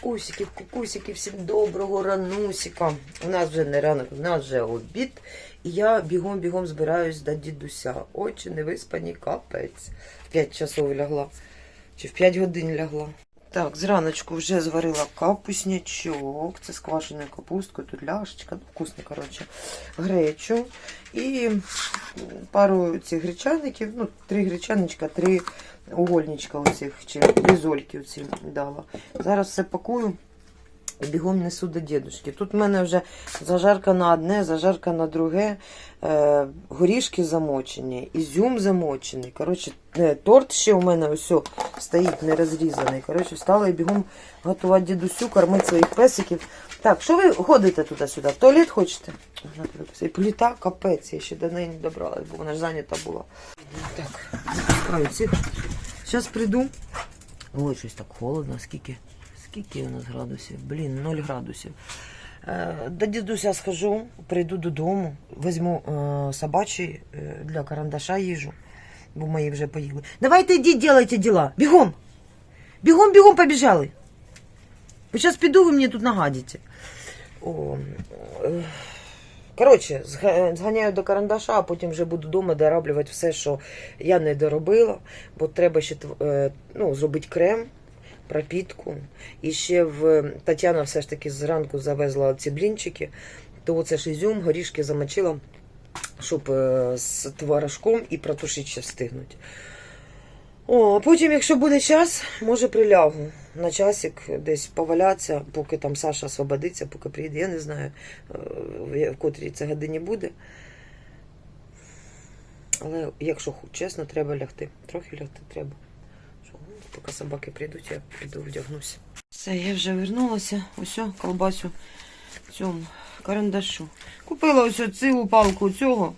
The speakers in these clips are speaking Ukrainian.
Кукусики, кукусики, всім доброго ранусика. У нас вже не ранок, у нас вже обід. І я бігом-бігом збираюсь до дідуся. Очі не виспані, капець. В 5 часов лягла. Чи в 5 годин лягла. Так, зраночку вже зварила капуснячок. Це з квашеною капусткою, тут ляшечка, ну, вкусно, коротше, гречу. І пару цих гречаників, ну, три гречаничка, три угольничка оцих, чи різольки оці дала. Зараз все пакую і бігом несу до дідушки. Тут в мене вже зажарка на одне, зажарка на друге, е, горішки замочені, ізюм замочений. Коротше, е, торт ще у мене ось стоїть не розрізаний. Коротше, встала і бігом готувати дідусю, кормити своїх песиків. Так, що ви ходите туди-сюди? В туалет хочете? Туди. Пліта капець, я ще до неї не добралась, бо вона ж зайнята була. Так, цих. Зараз прийду. Ой, щось так холодно, скільки. Скільки у нас градусів? Блін, 0 градусів. Е, До дідуся схожу, прийду додому, візьму е, собачий е, для карандаша їжу, бо мої вже поїли. Давайте йдіть, делайте діла. Бігом! Бігом, бігом побіжали. Бо зараз піду, ви мені тут нагадите. О, е, Коротше, зга- зганяю до карандаша, а потім вже буду вдома дороблювати все, що я не доробила, бо треба ще е, ну, зробити крем, пропітку. І ще в Тетяна все ж таки зранку завезла ці блінчики, то оце ж ізюм, горішки замочила, щоб е, з творожком і протушити ще встигнути. О, а потім, якщо буде час, може прилягу на часик десь повалятися, поки там Саша освободиться, поки приїде. Я не знаю, е, в котрій це годині буде. Але якщо чесно, треба лягти. Трохи лягти треба. Ну, поки собаки прийдуть, я піду вдягнуся. Все, я вже вернулася. Ось колбасю цьому карандашу. Купила ось цілу палку цього.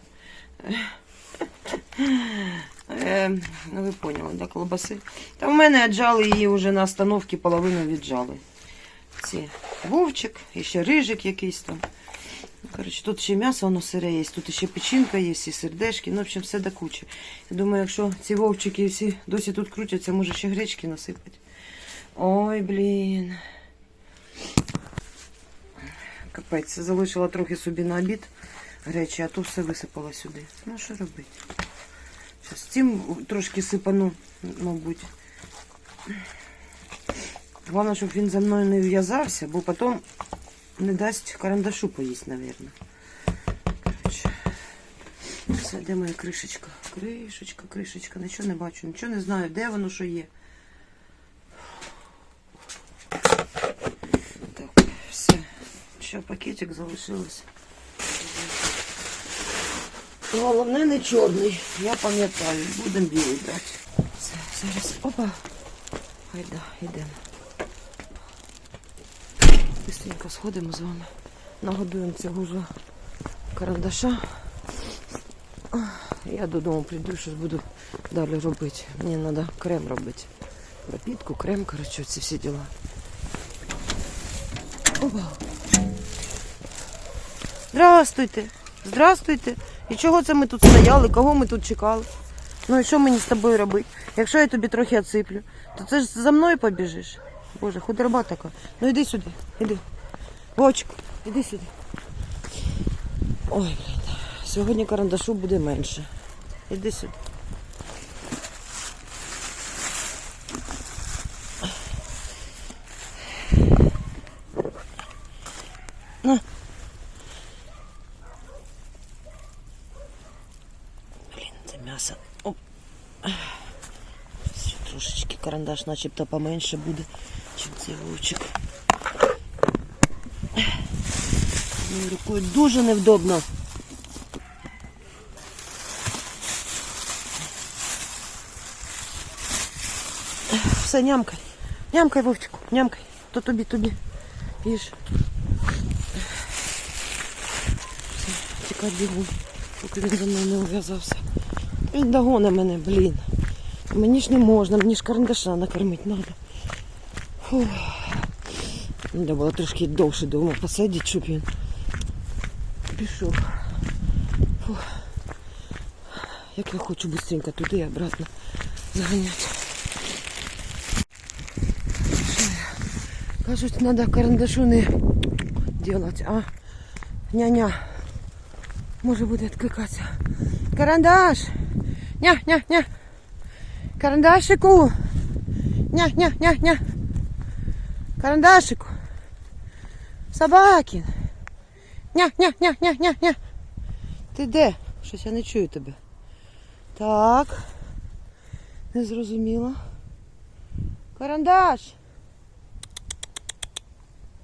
Е, ну, ви поняли, да, колбаси. Та в мене віджали її вже на остановці, половину віджали. Ці вовчик, і ще рижик якийсь там. Ну, Коротше, тут ще м'ясо воно сире є, тут ще печінка є, і сердечки, ну, в общем, все до кучі. Я думаю, якщо ці вовчики всі досі тут крутяться, може ще гречки насипати. Ой, блін. Капець, залишила трохи собі на обід речі, а то все висипала сюди. Ну, що робити? Зараз цим трошки сипану, мабуть. Головне, щоб він за мною не в'язався, бо потім не дасть карандашу поїсть, мабуть. Все, де моя кришечка? Кришечка, кришечка, нічого не бачу, нічого не знаю, де воно що є. Так, все. Ще пакетик залишилось. Головне не чорний, я пам'ятаю, будемо білий брати. Все, зараз. Опа. Хайда, йдемо. Быстренько сходимо з вами. Нагодуємо цього вже карандаша. Я додому прийду, щось буду далі робити. Мені треба крем робити. Пропітку, крем, коротше, ці всі діла. Опа. Здравствуйте. Здравствуйте. І чого це ми тут стояли? Кого ми тут чекали? Ну і що мені з тобою робити? Якщо я тобі трохи оциплю, то це ж за мною побіжиш. Боже, худорба така. Ну йди сюди, іди. Вовчик, іди сюди. Ой, блін. Сьогодні карандашу буде менше. Іди сюди. На. Блін, це м'ясо. Оп. Ще трошечки карандаш начебто поменше буде, чим цей вовчик. Рукою дуже невдобно. Все, нямкай. Нямкай, Вовчику, нямкай. То тобі, тобі. Їж. Все, тікай бігу, поки він за мною не ув'язався. Він догоне мене, блін. Мені ж не можна, мені ж карандаша накормити треба. Фух. Треба було трошки довше дома посидіти, щоб він пішов. Фух. Як я хочу швидко туди і обратно заганяти. Що я Кажуть, треба карандашу не делать, а ня-ня. Може буде відкликатися. Карандаш! Ня, ня, ня. Карандашику. Ня, ня, ня, ня. Карандашику. Собакін. Ня, ня, ня, ня, ня, ня. Ти де? Щось я не чую тебе. Так. Не зрозуміла. Карандаш.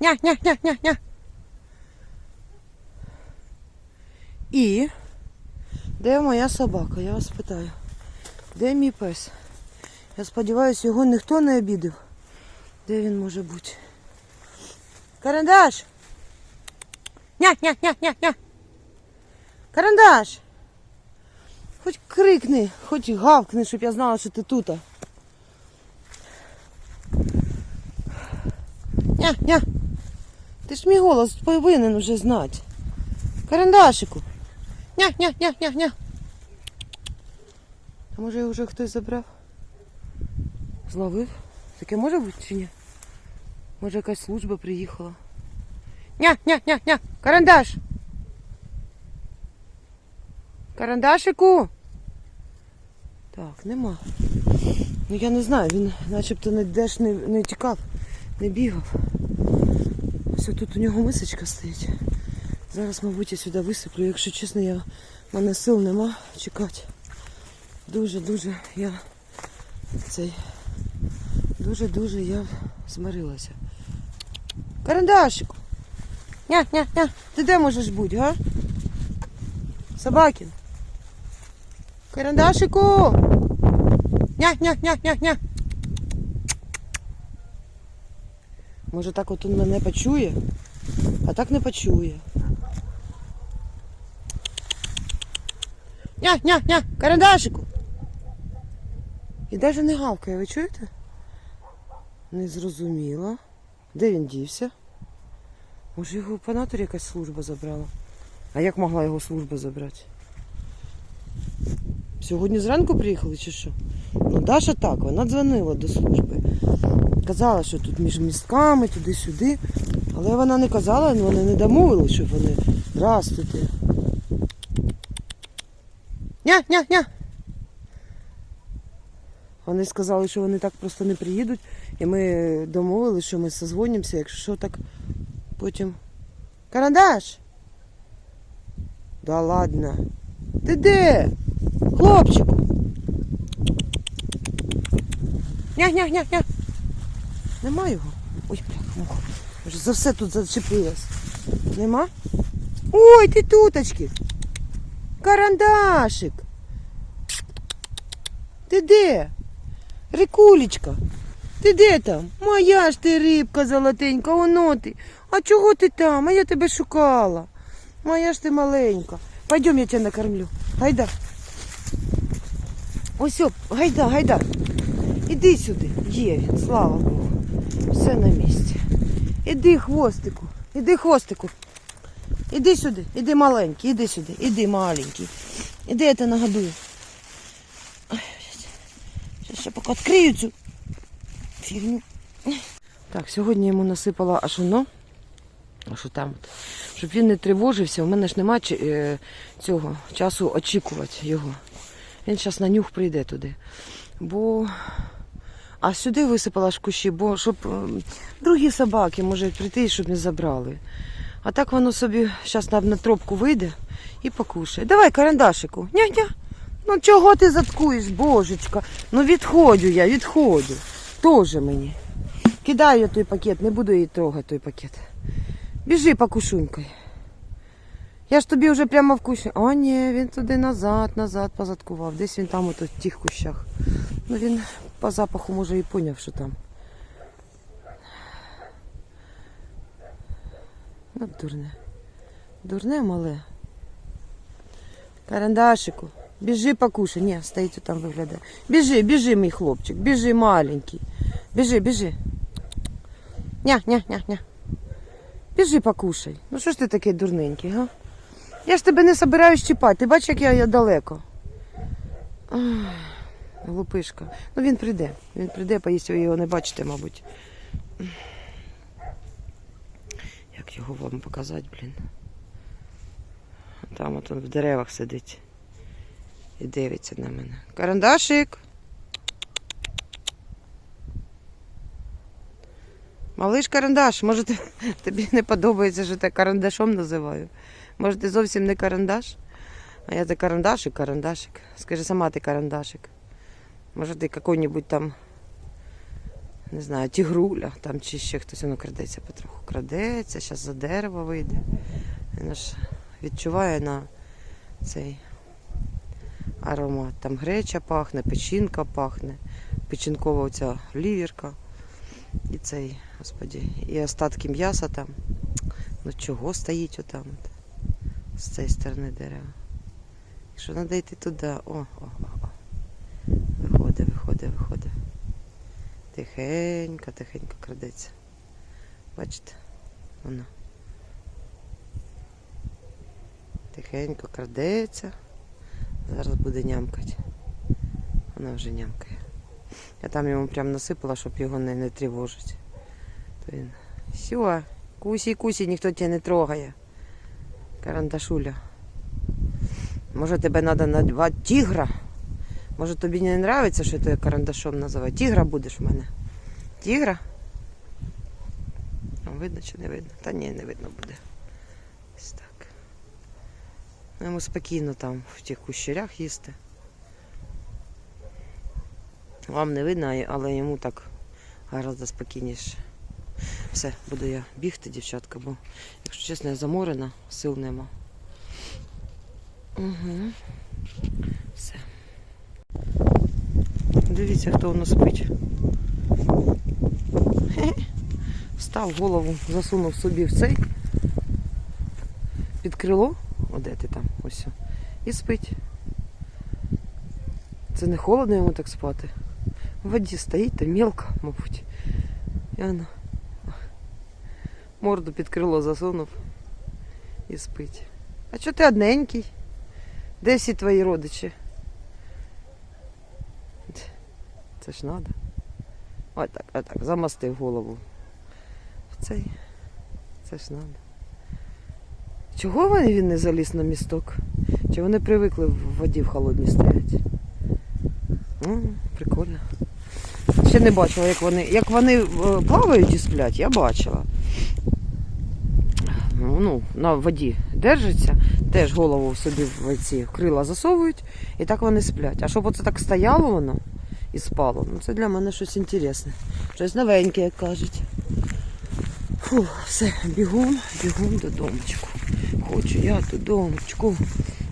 Ня, ня, ня, ня, ня. І де моя собака? Я вас питаю. Де мій пес? Я сподіваюся, його ніхто не обідав. Де він може бути? Карандаш! Ня, ня, ня, ня, ня. Карандаш! Хоч крикни, хоч гавкни, щоб я знала, що ти тут. Ня, ня. Ти ж мій голос повинен вже знати. Карандашику. Ня, ня, ня, ня, ня. А може його вже хтось забрав? Зловив? Таке може бути чи ні? Може якась служба приїхала. Ня, ня, ня, ня. Карандаш. Карандашику. Так, нема. Ну я не знаю, він начебто не деш не, не тікав, не бігав. Все, тут у нього мисочка стоїть. Зараз, мабуть, я сюди висиплю. Якщо чесно, я в мене сил нема чекати. Дуже-дуже я цей. Дуже-дуже я змирилася. Карандашику. Ня, ня, ня. Ти де можеш бути, га? Собакін. Карандашику. Ня, ня, ня, ня, ня. Може так от він мене почує, а так не почує. Ня, ня, ня, карандашику. І навіть не гавкає, ви чуєте? Не зрозуміла. Де він дівся? Може його по натурі якась служба забрала? А як могла його служба забрати? Сьогодні зранку приїхали чи що? Ну, Даша так, вона дзвонила до служби. Казала, що тут між містками, туди-сюди. Але вона не казала, ну, вони не домовили, щоб вони. Здравствуйте. Ня, ня, ня. Вони сказали, що вони так просто не приїдуть. І ми домовилися, що ми созвонимося, якщо що, так потім. Карандаш! Да ладно. Ти де? Хлопчику. Ня, ня, ня, ня. Нема його? Ой, бляха, муха. Вже за все тут зачепилась. Нема? Ой, ти туточки. Карандашик. Ти де? Рикулечка. Ти де там? Моя ж ти рибка золотенька, оно ти. А чого ти там? А я тебе шукала. Моя ж ти маленька. Пойдем, я тебе накормлю. Гайда. Ось, оп, гайда, гайда. Іди сюди. Є він, слава Богу. Все на місці. Іди, хвостику. Іди, хвостику. Іди сюди, іди маленький, іди сюди, іди маленький. Іди я тебе нагодую. Ой, Зараз ще поки відкрию цю фігню. Так, сьогодні йому насипала ашуно. А що там? Щоб він не тривожився, у мене ж немає е, цього часу очікувати його. Він зараз на нюх прийде туди. Бо. А сюди висипала ж кущі, бо щоб е, другі собаки можуть прийти, щоб не забрали. А так воно собі зараз на, на тропку вийде і покушає. Давай, карандашику. Ня-ня. Ну чого ти заткуєш, божечка? Ну відходю я, відходю. Тоже мені. Кидаю я той пакет, не буду її трогати той пакет. Біжи покушунькой. Я ж тобі вже прямо в кущі. О, ні, він туди назад, назад позадкував. Десь він там ото в тих кущах. Ну він по запаху може і поняв, що там. Ну, дурне. Дурне мале. Карандашику. Біжи покушай. Ні, стоїть там виглядає. Біжи, біжи, мій хлопчик, біжи маленький. Біжи, біжи. Ня, ня, ня, ня. Біжи покушай. Ну що ж ти такий дурненький, га? Я ж тебе не собираюсь чіпати. Ти бачиш, як я, я далеко. Ах, глупишка. Ну він прийде. Він прийде, поїсть ви його не бачите, мабуть. як його вам показати, блін. Там от він в деревах сидить і дивиться на мене. Карандашик. Малиш карандаш, може тобі не подобається, що я карандашом називаю. Може ти зовсім не карандаш? А я ти карандашик, карандашик. Скажи сама ти карандашик. Може ти який-небудь там, не знаю, тігруля там чи ще хтось воно крадеться потроху. Крадеться, зараз за дерево вийде. Він ж відчуває на цей аромат. Там греча пахне, печінка пахне, печінкова оця лівірка. І цей, господі, і остатки м'яса там. Ну чого стоїть отам? От, з цієї сторони дерева. Якщо треба йти туди. О, о, о, о. Виходить, виходить, виходить. Тихенько, тихенько крадеться. Бачите? Воно. Тихенько крадеться. Зараз буде нямкати. Вона вже нямкає. Я там йому прям насипала, щоб його не, не тривожить. То він. Все, кусі, кусі, ніхто тебе не трогає. Карандашуля. Може тебе треба назвати тігра? Може тобі не подобається, що тебе карандашом називаю? Тігра будеш в мене. Тігра? Видно чи не видно? Та ні, не видно буде. Так. Ну, Йому спокійно там в тих кущерях їсти. Вам не видно, але йому так гораздо спокійніше. Все, буду я бігти, дівчатка, бо, якщо чесно, я заморена, сил нема. Угу. Все. Дивіться, хто воно спить. Встав голову, засунув собі в цей під крило, О, де ти там, ось. І спить. Це не холодно йому так спати. В воді стоїть, та мелко, мабуть. І воно морду під крило засунув і спить. А чого ти одненький? Де всі твої родичі? Це ж треба. Отак, отак, замастив голову. В цей. Це ж треба. Чого він не заліз на місток? Чи вони привикли в воді в холодній стоять? М, прикольно. Ще не бачила, як вони. Як вони е, плавають і сплять, я бачила. Ну, ну, на воді держаться, теж голову собі в ці крила засовують, і так вони сплять. А щоб оце так стояло воно і спало, ну це для мене щось інтересне. Щось новеньке, як кажуть. Фу, все, бігом, бігом додомочку. Хочу я додомочку.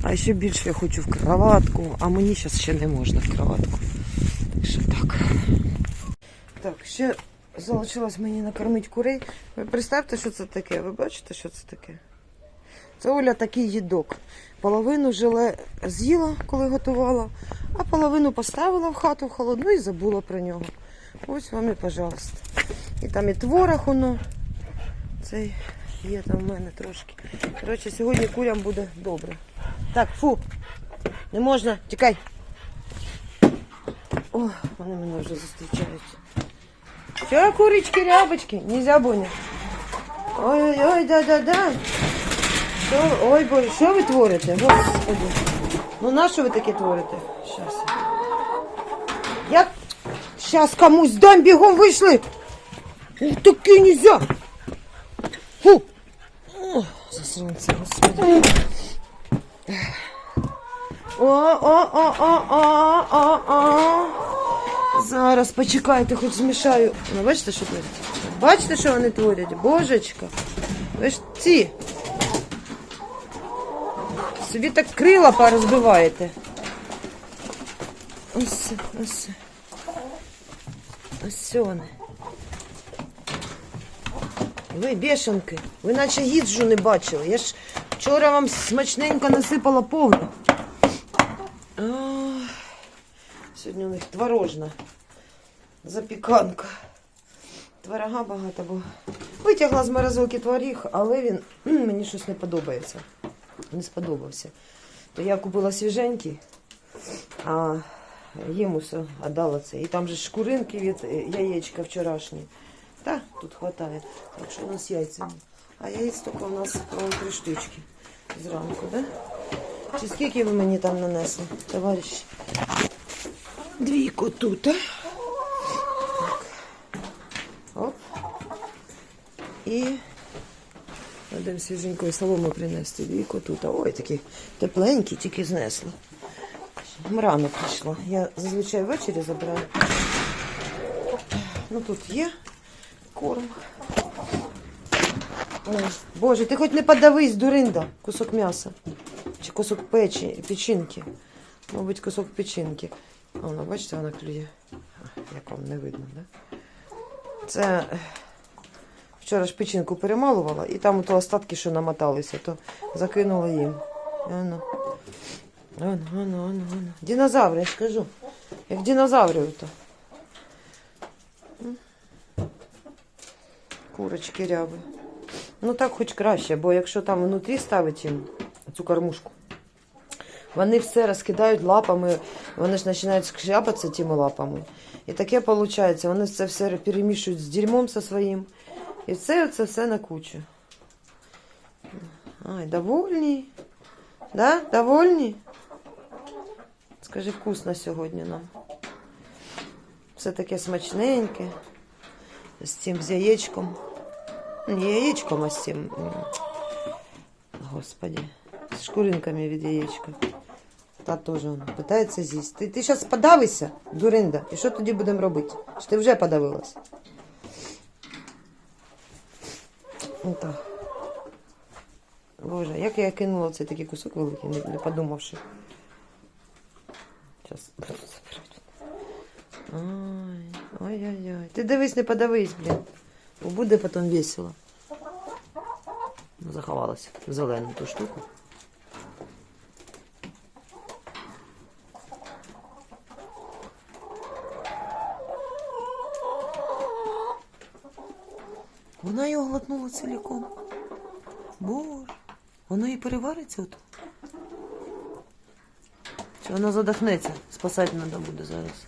А ще більше я хочу в кроватку, а мені зараз ще не можна в кроватку. Так що так. Так, ще залишилось мені накормити курей. Ви представте, що це таке? Ви бачите, що це таке? Це Оля такий їдок. Половину желе з'їла, коли готувала, а половину поставила в хату в холодну і забула про нього. Ось вам і, пожалуйста. І там і творог воно. Цей є там в мене трошки. Коротше, сьогодні курям буде добре. Так, фу. Не можна, тікай. О, вони мене вже зустрічають. Все, курочки, рябочки, нельзя Боня. Ой-ой-ой, да-да-да. Ой, боже, що ви творите? Господи. Ну на що ви таке творите? Щас. Я щас комусь дам бігом вийшли. Ух, нельзя. Фу. Засранці, господи. О, о, о, о, о, о, о. Зараз почекайте, хоч змішаю. Ну, бачите, що творять? Бачите, що вони творять? Божечка. Ви ж ці. Собі так крила порозбиваєте. Ось, ось. Ось вони. Ви бешенки, ви наче їжджу не бачили. Я ж вчора вам смачненько насипала повно. Ах, Сьогодні у них творожна запіканка. Творога багато, бо витягла з морозилки творіг, але він мені щось не подобається. Не сподобався. То я купила свіженький, а йому все віддала це. І там же шкуринки від е, яєчка вчорашні. Та, тут хватає. Так що у нас яйця. А яєць тільки у нас три штучки зранку, да? Чи скільки ви мені там нанесли, товариші? Двійку тут. а? Так. Оп. І Будемо свіженької соломи принести. Двійку тут. Ой, такі тепленькі, тільки знесли. Рано прийшла. Я зазвичай ввечері забираю. Ну тут є корм. Ой, Боже, ти хоч не подавись, дуринда, кусок м'яса. Чи кусок печі, печінки. Мабуть, кусок печінки. А вона, бачите, вона клює. Як вам не видно, да? Це вчора ж печінку перемалувала, і там то остатки, що намоталися, то закинула їм. Ану. Ану, ану, ану, ану. Динозаври, я ж кажу. Як динозаврів то. Курочки ряби. Ну так хоч краще, бо якщо там внутрі ставить їм цю кормушку, вони все розкидають лапами, вони ж починають скрябатися тими лапами. І таке виходить, вони це все перемішують з дерьмом зі своїм. І це це все на кучу. Ай, довольні? Да? Довольні? Скажи, вкусно сьогодні нам. Все таке смачненьке. З цим з яєчком. Яєчком, з цим. Господи. З шкуринками від яєчка. Та теж він питається з'їсти. Ти, ти зараз подавися, дуринда. І що тоді будемо робити? Що ти вже подавилась? Отак. Боже, як я кинула цей такий кусок великий, не, подумавши. Зараз забирати. Ой-ой-ой. Ти дивись, не подавись, блін. Бо буде потім весело. Ну, заховалася в зелену ту штуку. Вона його глотнула ціліком. Боже, воно і перевариться от. Чи вона задохнеться? Спасати треба буде зараз.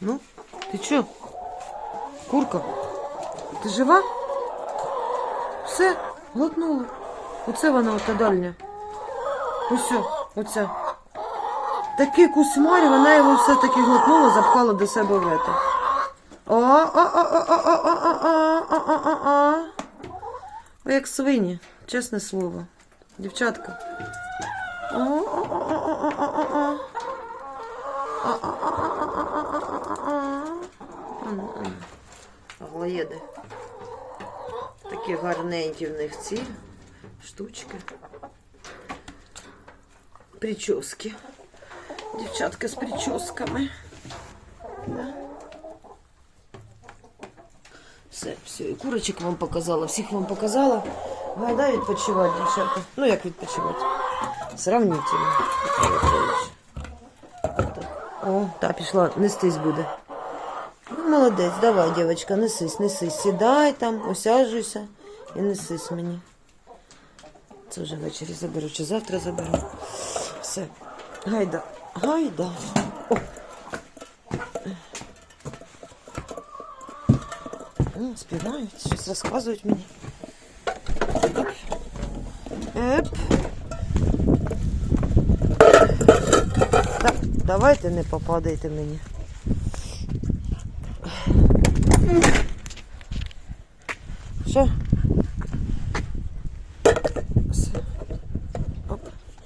Ну, ти чо? Курка, ти жива? Все, глотнула. Оце вона ота дальня. Ось, оця. Такий кусмарь, вона його все-таки глотнула, запхала до себе в ето. О, о, о, о, о, о, о, о, о, о, о, о, о. Ви як свині, чесне слово. Дівчатка. О, о, о, о, о, о, о, о. Аглоєди. Такі гарненькі в них ці штучки. Прически. Дівчатка з прическами. Все, все. І курочок вам показала, всіх вам показала. Гайда відпочивати, дівчата. Ну, як відпочивати? Сравнительно. О, та пішла, нестись буде. Ну, молодець, давай, дівчатка, несись, несись. Сідай там, осяжуйся і несись мені. Це вже ввечері заберу, чи завтра заберу. Все. Гайда, гайда. О. О, співають, щось розказують мені. Еп. Так, давайте не попадайте мені. Що? Оп.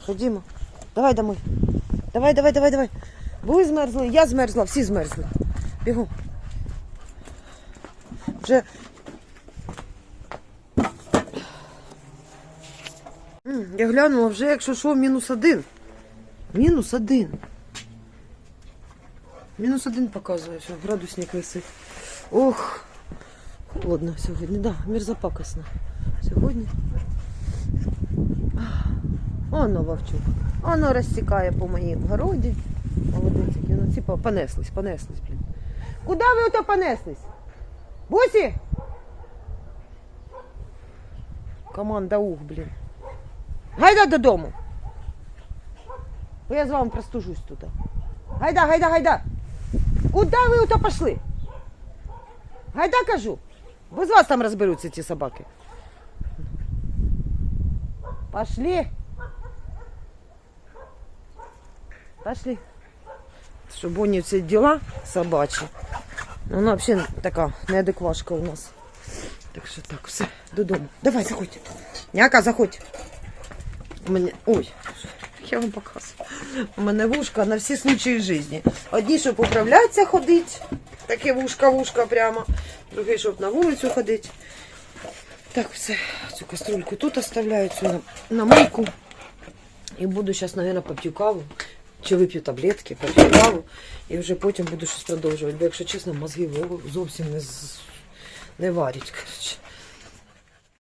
Ходімо. Давай домой. Давай, давай, давай, давай. Ви змерзли, я змерзла, всі змерзли. Бігом. Вже. Я глянула вже, якщо що, мінус один. Мінус один. Мінус один показує, що градусник висить. Ох, холодно сьогодні, да, мерзопакосно. Сьогодні. Оно вовчук. Оно розтікає по моїм городі. Молодець, ну ці понеслись, понеслись, блін. Куди ви ото понеслись? Бусі? Команда ух, блін. Гайда додому. Бо я з вами простужусь тут. Гайда, гайда, гайда. Куди ви ото пішли? Гайда кажу. Без вас там розберуться ці собаки. Пошли. Пошли. Щоб Бонні ці діла собачі. Вона взагалі така неадеквашка у нас. Так що так, все, додому. Давай, заходь. Няка, заходь. У мене. Ой, я вам показую. У мене вушка на всі случаї житті. Одні, щоб управлятися ходить, таке вушка-вушка прямо. Другий, щоб на вулицю ходити. Так, все, цю каструльку тут оставляю, цю на, на мийку. І буду зараз, мабуть, поп'ю каву. Чи вип'ю таблетки, поп'ю каву. І вже потім буду щось продовжувати. Бо, якщо чесно, мозги зовсім не, не варять. Коротше.